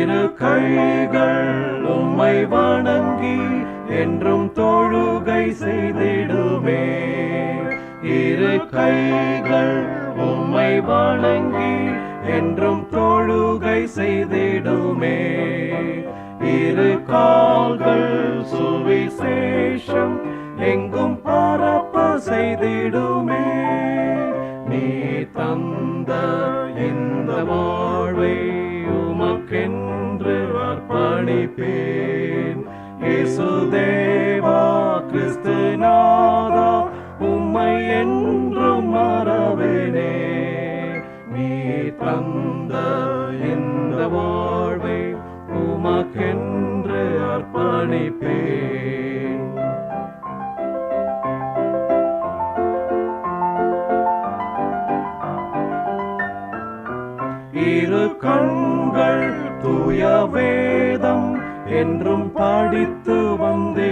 இரு கைகள் உம்மை வணங்கி என்றும் தொழுகை செய்திடுமே. இரு கைகள் உம்மை வணங்கி என்றும் தொழுகை செய்திடுமே. இரு கால்கள் சுவிசேஷம் எங்கும் பரப்ப செய்திடுமே. நீ தந்த என் படிப்பேன் இயேசு தேவா கிறிஸ்து நாதா உம்மை என்றும் மறவேனே. நீ தந்த இந்த வாழ்வை உமக்கென்று அர்ப்பணிப்பேன். இரு கண்கள் தூயவே என்றும் பாடித்து வந்தேன்.